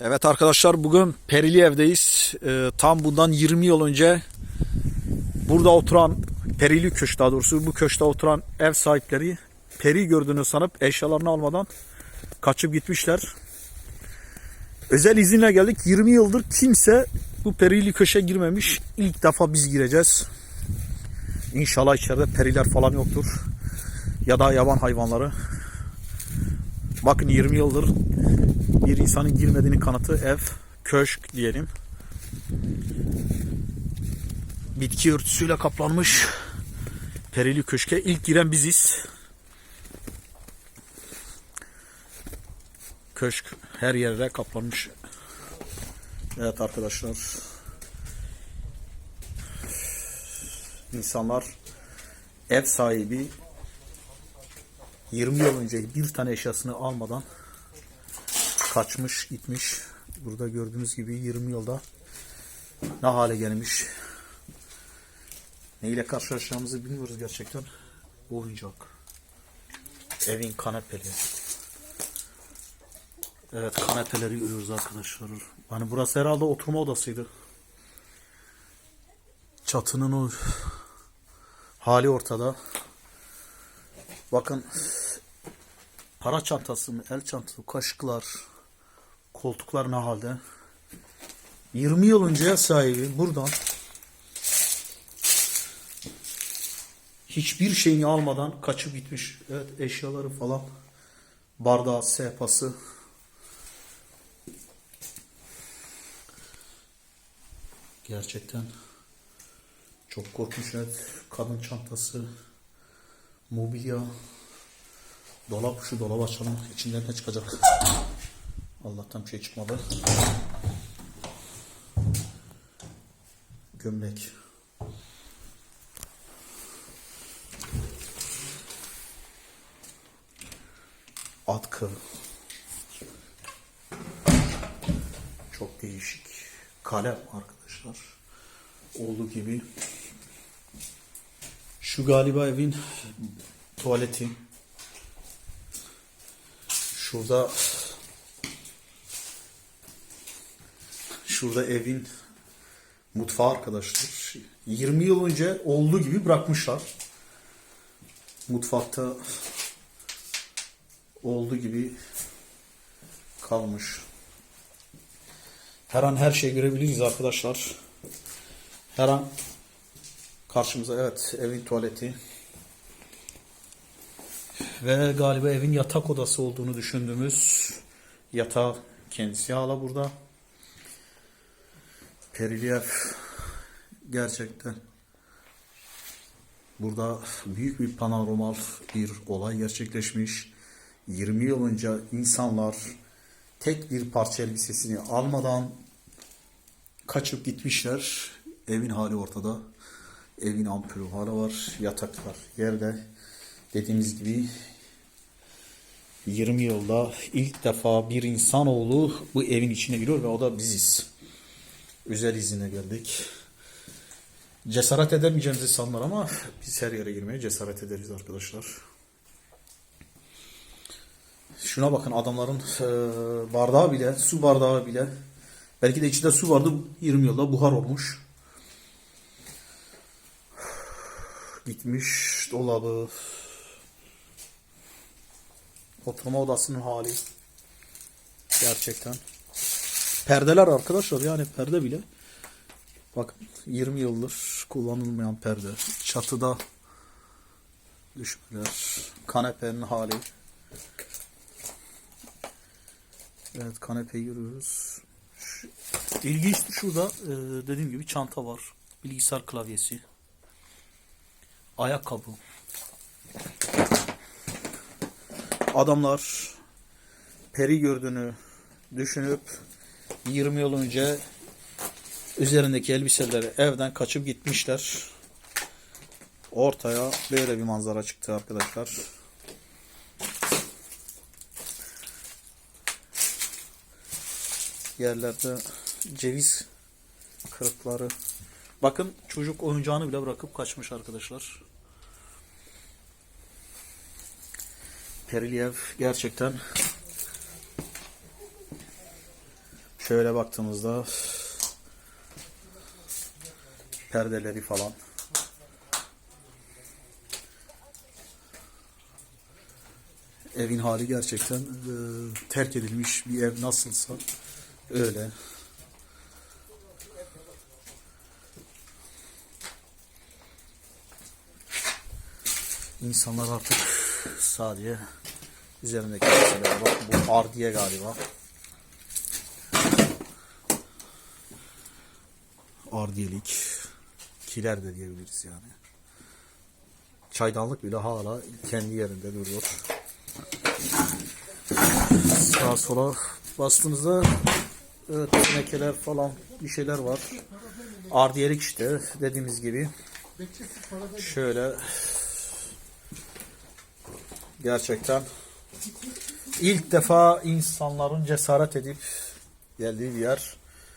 Evet arkadaşlar bugün Perili evdeyiz. Ee, tam bundan 20 yıl önce burada oturan Perili köşk daha doğrusu bu köşkte oturan ev sahipleri peri gördüğünü sanıp eşyalarını almadan kaçıp gitmişler. Özel izinle geldik. 20 yıldır kimse bu Perili köşe girmemiş. İlk defa biz gireceğiz. İnşallah içeride periler falan yoktur. Ya da yaban hayvanları. Bakın 20 yıldır bir insanın girmediğini kanıtı ev, köşk diyelim. Bitki örtüsüyle kaplanmış perili köşke ilk giren biziz. Köşk her yere kaplanmış. Evet arkadaşlar. İnsanlar ev sahibi 20 yıl önce bir tane eşyasını almadan kaçmış gitmiş. Burada gördüğünüz gibi 20 yılda ne hale gelmiş. Neyle karşılaşacağımızı bilmiyoruz gerçekten. Oyuncak. Evin kanepeli. Evet kanepeleri görüyoruz arkadaşlar. Hani burası herhalde oturma odasıydı. Çatının o hali ortada. Bakın para çantası mı, el çantası, kaşıklar, koltuklar ne halde? 20 yıl önceye sahibi buradan hiçbir şeyini almadan kaçıp gitmiş. Evet eşyaları falan. Bardağı, sehpası. Gerçekten çok korkmuş evet. Kadın çantası, mobilya, dolap şu dolabı açalım. İçinden ne çıkacak? Allah'tan bir şey çıkmadı. Gömlek. Atkı. Çok değişik. Kalem arkadaşlar. Olduğu gibi. Şu galiba evin tuvaleti. Şurada Şurada evin mutfağı arkadaşlar. 20 yıl önce olduğu gibi bırakmışlar. Mutfakta olduğu gibi kalmış. Her an her şey görebiliriz arkadaşlar. Her an karşımıza evet evin tuvaleti ve galiba evin yatak odası olduğunu düşündüğümüz yatağı kendisi hala burada. Perilief gerçekten burada büyük bir panoramal bir olay gerçekleşmiş. 20 yıl önce insanlar tek bir parça elbisesini almadan kaçıp gitmişler. Evin hali ortada. Evin ampulü hala var. Yataklar yerde. Dediğimiz gibi 20 yılda ilk defa bir insanoğlu bu evin içine giriyor ve o da biziz. Özel izine geldik. Cesaret edemeyeceğimizi sanlar ama biz her yere girmeye cesaret ederiz arkadaşlar. Şuna bakın adamların e, bardağı bile, su bardağı bile belki de içinde su vardı 20 yılda buhar olmuş. Gitmiş dolabı, oturma odasının hali gerçekten. Perdeler arkadaşlar yani perde bile bakın 20 yıldır kullanılmayan perde. Çatıda düşmeler. Kanepenin hali. Evet kanepeyi görüyoruz. Şu, ilginç şurada e, dediğim gibi çanta var. Bilgisayar klavyesi. Ayakkabı. Adamlar peri gördüğünü düşünüp 20 yıl önce üzerindeki elbiseleri evden kaçıp gitmişler. Ortaya böyle bir manzara çıktı arkadaşlar. Yerlerde ceviz kırıkları. Bakın çocuk oyuncağını bile bırakıp kaçmış arkadaşlar. Perilyev gerçekten Şöyle baktığımızda perdeleri falan. Evin hali gerçekten e, terk edilmiş bir ev nasılsa öyle. İnsanlar artık sadece üzerindeki bak. Bu ardiye galiba. Ardiyelik. Kiler de diyebiliriz yani. Çaydanlık bile hala kendi yerinde duruyor. Sağa sola bastığınızda evet, tenekeler falan bir şeyler var. Ardiyelik işte dediğimiz gibi. Şöyle gerçekten ilk defa insanların cesaret edip geldiği bir yer.